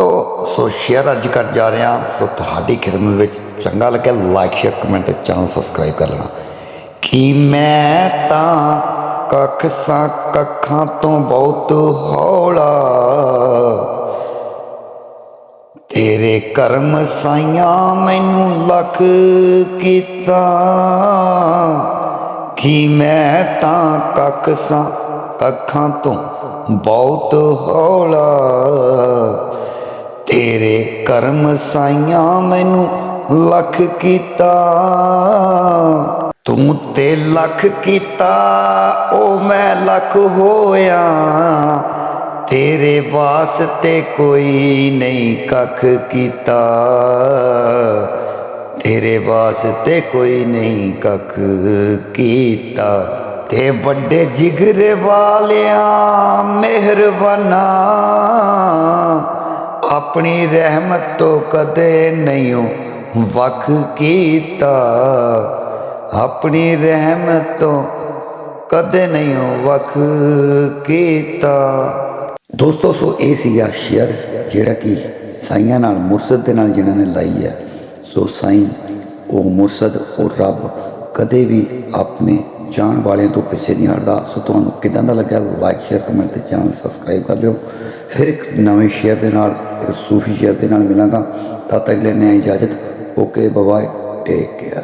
ਤੋ so share ਅੱਜ ਕਰ ਜਾ ਰਿਹਾ ਸੋ ਤੁਹਾਡੀ ਖਿਦਮਤ ਵਿੱਚ ਚੰਗਾ ਲੱਗਿਆ ਲਾਈਕ ਸ਼ੇਅਰ ਕਮੈਂਟ ਤੇ ਚੈਨਲ ਸਬਸਕ੍ਰਾਈਬ ਕਰ ਲੈਣਾ। ਕਿ ਮੈਂ ਤਾਂ ਕੱਖ ਸਾਂ ਕੱਖਾਂ ਤੋਂ ਬਹੁਤ ਹੌਲਾ, ਤੇਰੇ ਕਰਮ ਸਾਈਆਂ ਮੈਨੂੰ ਲੱਖ ਕੀਤਾ। ਕਿ ਮੈਂ ਤਾਂ ਕੱਖ ਸਾਂ ਕੱਖਾਂ ਤੋਂ ਬਹੁਤ ਹੌਲਾ ਤੇਰੇ ਕਰਮ ਸਾਈਆਂ ਮੈਨੂੰ ਲੱਖ ਕੀਤਾ। ਤੂੰ ਤੇ ਲੱਖ ਕੀਤਾ, ਉਹ ਮੈਂ ਲੱਖ ਹੋਇਆ। ਤੇਰੇ ਵਾਸਤੇ ਕੋਈ ਨਹੀਂ ਕੱਖ ਕੀਤਾ। ਤੇਰੇ ਵਾਸਤੇ ਕੋਈ ਨਹੀਂ ਕੱਖ ਕੀਤਾ। ਤੇ ਵੱਡੇ ਜਿਗਰ ਵਾਲਿਆਂ, ਮਿਹਰਬਾਨਾ। ਆਪਣੀ ਰਹਿਮਤ ਤੋਂ ਕਦੇ ਨਹੀਂ ਵੱਖ ਕੀਤਾ। ਆਪਣੀ ਰਹਿਮਤ ਤੋਂ ਕਦੇ ਨਹੀਂ ਵੱਖ ਕੀਤਾ। ਦੋਸਤੋ, ਸੋ ਇਹ ਸੀਗਾ ਸ਼ੇਅਰ ਜਿਹੜਾ ਕਿ ਸਾਈਆਂ ਨਾਲ, ਮੁਰਸ਼ਦ ਦੇ ਨਾਲ ਜਿਨ੍ਹਾਂ ਨੇ ਲਾਈ ਹੈ। ਸੋ ਸਾਈਂ, ਉਹ ਮੁਰਸ਼ਦ, ਉਹ ਰੱਬ ਕਦੇ ਵੀ ਆਪਣੇ ਜਾਣ ਵਾਲਿਆਂ ਤੋਂ ਪਿੱਛੇ ਨਹੀਂ ਹਟਦਾ। ਸੋ ਤੁਹਾਨੂੰ ਕਿਦਾਂ ਦਾ ਲੱਗਿਆ? ਲਾਈਕ ਸ਼ੇਅਰ ਕਮੈਂਟ ਤੇ ਚੈਨਲ ਸਬਸਕ੍ਰਾਈਬ ਕਰ ਲਿਓ। ਫਿਰ ਇੱਕ ਨਵੇਂ ਸ਼ੇਅਰ ਦੇ ਨਾਲ, ਇੱਕ ਸੂਫੀ ਸ਼ੇਅਰ ਦੇ ਨਾਲ ਮਿਲਾਂਗਾ। ਤਦ ਤੱਕ ਲੈਣੇ ਇਜਾਜ਼ਤ, ਓਕੇ ਬਾਏ ਟੇਕ ਕੇਅਰ